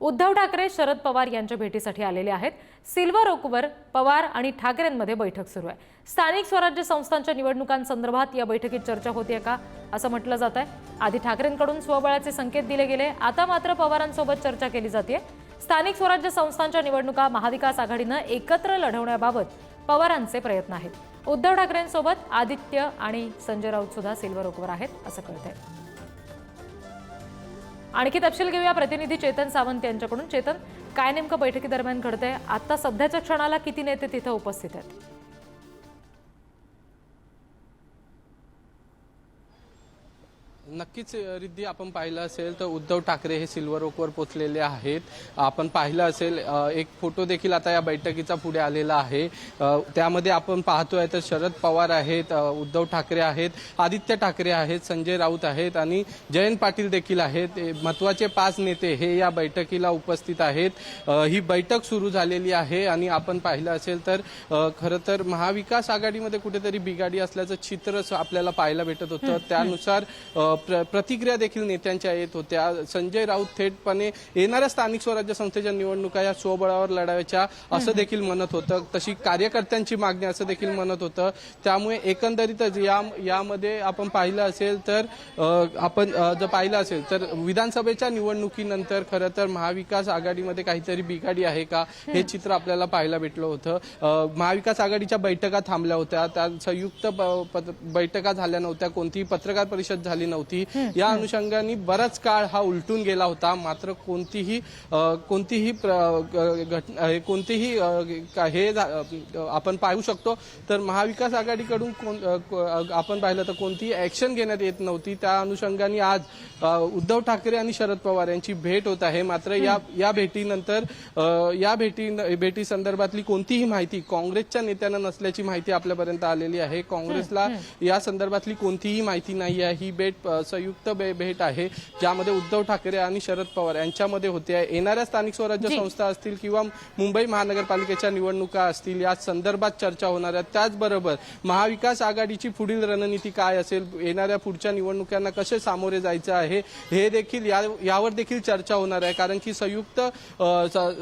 उद्धव ठाकरे शरद पवार यांच्या भेटीसाठी आलेले आहेत. सिल्वर ओकवर पवार आणि ठाकरेंमध्ये बैठक सुरू आहे. स्थानिक स्वराज्य संस्थांच्या निवडणुकांसंदर्भात या बैठकीत चर्चा होतीये का असं म्हटलं जात आहे आधी ठाकरेंकडून स्वबळाचे संकेत दिले गेले आता मात्र पवारांसोबत चर्चा केली जाते स्थानिक स्वराज्य संस्थांच्या निवडणुका महाविकास आघाडीनं एकत्र लढवण्याबाबत पवारांचे प्रयत्न आहेत. उद्धव ठाकरेंसोबत आदित्य आणि संजय राऊत सुद्धा सिल्वर ओकवर आहेत असं कळतंय. आणखी तपशील घेऊया. प्रतिनिधी चेतन सावंत यांच्याकडून. चेतन काय नेमकं बैठकीदरम्यान घडतंय? आता सध्याच्या क्षणाला किती नेते तिथं उपस्थित आहेत? नक्कीच रिद्धी आपण पाहिलं असेल तर उद्धव ठाकरे हे सिल्वर ओकवर पोचलेले आहेत. आपण पाहिलं असेल एक फोटो देखील आता या बैठकीचा पुढे आलेला आहे. त्यामध्ये आपण पाहतोय तर शरद पवार आहेत उद्धव ठाकरे आहेत आदित्य ठाकरे आहेत संजय राऊत आहेत आणि जयंत पाटील देखील आहेत. महत्त्वाचे पाच नेते हे या बैठकीला उपस्थित आहेत. ही बैठक सुरू झालेली आहे आणि आपण पाहिलं असेल तर खरं तर महाविकास आघाडीमध्ये कुठेतरी बिघाडी असल्याचं चित्र आपल्याला पाहायला भेटत होतं. त्यानुसार प्रतिक्रिया देखील नेत्यांच्या येत होत्या. संजय राऊत थेटपणे येणाऱ्या स्थानिक स्वराज्य संस्थेच्या निवडणुका या स्वबळावर लढाव्याच्या असं देखील म्हणत होतं. तशी कार्यकर्त्यांची मागणी असं देखील म्हणत होतं. त्यामुळे एकंदरीतच या यामध्ये आपण पाहिलं असेल तर आपण जर पाहिलं असेल तर विधानसभेच्या निवडणुकीनंतर खरं तर महाविकास आघाडीमध्ये काहीतरी बिघाडी आहे का हे चित्र आपल्याला पाहायला भेटलं होतं. महाविकास आघाडीच्या बैठका थांबल्या होत्या. त्या संयुक्त ब- बैठका झाल्या नव्हत्या. कोणतीही पत्रकार परिषद झाली नव्हती. या अनुषंगाने बराच काळ हा उलटून गेला होता. मात्र कोणतीही कोणतीही हे कोणतीही हे आपण पाहू शकतो. तर महाविकास आघाडीकडून आपण पाहिलं तर कोणतीही ऍक्शन घेण्यात येत नव्हती. त्या अनुषंगाने आज उद्धव ठाकरे आणि शरद पवार यांची भेट होत आहे. मात्र या या भेटीनंतर या भेटी भेटी संदर्भातली कोणतीही माहिती काँग्रेसच्या नेत्यांना नसल्याची माहिती आपल्यापर्यंत आलेली आहे. काँग्रेसला या संदर्भातली कोणतीही माहिती नाही आहे. ही भेट संयुक्त बे- भेट आहे ज्यामध्ये उद्धव ठाकरे आणि शरद पवार यांच्यामध्ये होते. आहे येणाऱ्या स्थानिक स्वराज्य संस्था असतील किंवा मुंबई महानगरपालिकेच्या निवडणुका असतील या संदर्भात चर्चा होणार आहे. त्याचबरोबर महाविकास आघाडीची पुढील रणनीती काय असेल? येणाऱ्या पुढच्या निवडणुकांना कसे सामोरे जायचं आहे? हे देखील या यावर देखील चर्चा होणार आहे. कारण की संयुक्त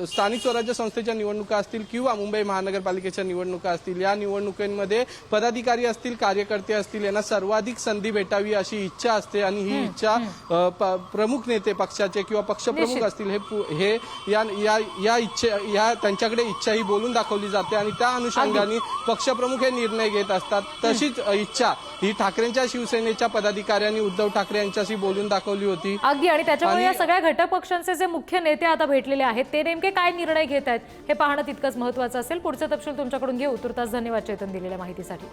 स्थानिक स्वराज्य संस्थेच्या निवडणुका असतील किंवा मुंबई महानगरपालिकेच्या निवडणुका असतील या निवडणुकांमध्ये पदाधिकारी असतील कार्यकर्ते असतील यांना सर्वाधिक संधी भेटावी अशी इच्छा असते. आणि ही इच्छा प्रमुख नेते पक्षाचे किंवा पक्षप्रमुख. असतील हे हे या या या इच्छे या त्यांच्याकडे इच्छा ही बोलून दाखवली जाते आणि त्या अनुषंगाने पक्षप्रमुख हे निर्णय घेत असतात. तशीच इच्छा ही ठाकरेंच्या शिवसेनेच्या पदाधिकाऱ्यांनी उद्धव ठाकरे यांच्याशी बोलून दाखवली होती. अगदी. आणि त्याच्यामुळे या सगळ्या घटक पक्षांचे जे मुख्य नेते आता भेटलेले आहेत ते नेमके काय निर्णय घेत आहेत हे पाहणं तितकंच महत्वाचं असेल. पुढचे तपशील तुमच्याकडून घेऊ. तुर्तास धन्यवाद चेतन दिलेल्या माहितीसाठी.